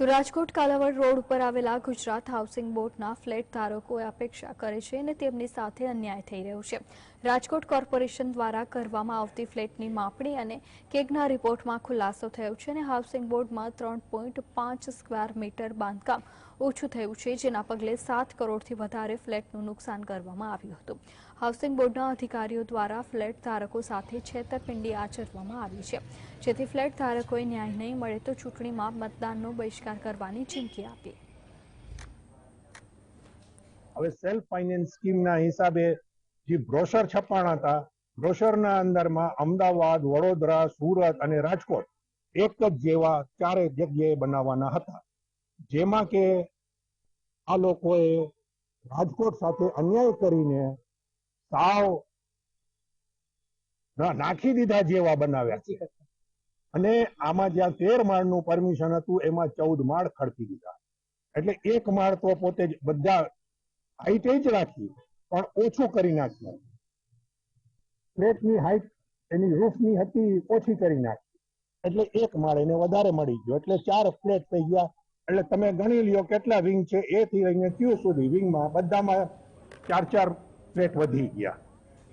તો રાજકોટ કાલાવડ રોડ ઉપર આવેલા ગુજરાત હાઉસિંગ બોર્ડના ફ્લેટ ધારકોએ અપેક્ષા કરે છે અને તેમની સાથે અન્યાય થઈ રહ્યો છે. રાજકોટ કોર્પોરેશન દ્વારા કરવામાં આવતી ફ્લેટની માપણી અને કેગના રિપોર્ટમાં ખુલાસો થયો છે અને હાઉસિંગ બોર્ડમાં ત્રણ સ્ક્વેર મીટર બાંધકામ ઓછું થયું છે, જેના પગલે સાત કરોડથી વધારે ફ્લેટનું નુકસાન કરવામાં આવ્યું હતું. હાઉસિંગ બોર્ડના અધિકારીઓ દ્વારા ફ્લેટ ધારકો સાથે છેતરપિંડી આચરવામાં આવી છે. જેથી ફ્લેટ ધારકોએ ન્યાય નહીં મળે તો ચૂંટણીમાં મતદાનનો બહિષ્કાર કરવાની ચીમકી આપી. હવે સેલ્ફ ફાઇનાન્સ સ્કીમના હિસાબે જે બ્રોશર છપાણા હતા બ્રોશરના અંદરમાં અમદાવાદ વડોદરા સુરત અને રાજકોટ એક જ જેવા ચારે જગ્યાએ બનાવવાના હતા. જેમાં કે આ લોકોએ રાજકોટ સાથે અન્યાય કરીને સાવ ના- નાખી દીધા જેવા બનાવ્યા. અને આમાં જ્યાં તેર માળનું પરમિશન હતું, એમાં ચૌદ માળ ખડકી દીધા. એટલે એક માળ તો પોતે જ બધા હાઈટ એ જ રાખી, પણ ઓછું કરી નાખ્યું. ફ્લેટની હાઈટ એની રૂફની હતી, ઓછી કરી નાખી. એટલે એક માળ એને વધારે મળી ગયો. એટલે ચાર ફ્લેટ થઈ ગયા. એટલે તમે ગણી લ્યો કેટલા વિંગ છે, એ થી લઈને ક્યુ સુધી વિંગમાં બધામાં ચાર ચાર ફ્લેટ વધી ગયા.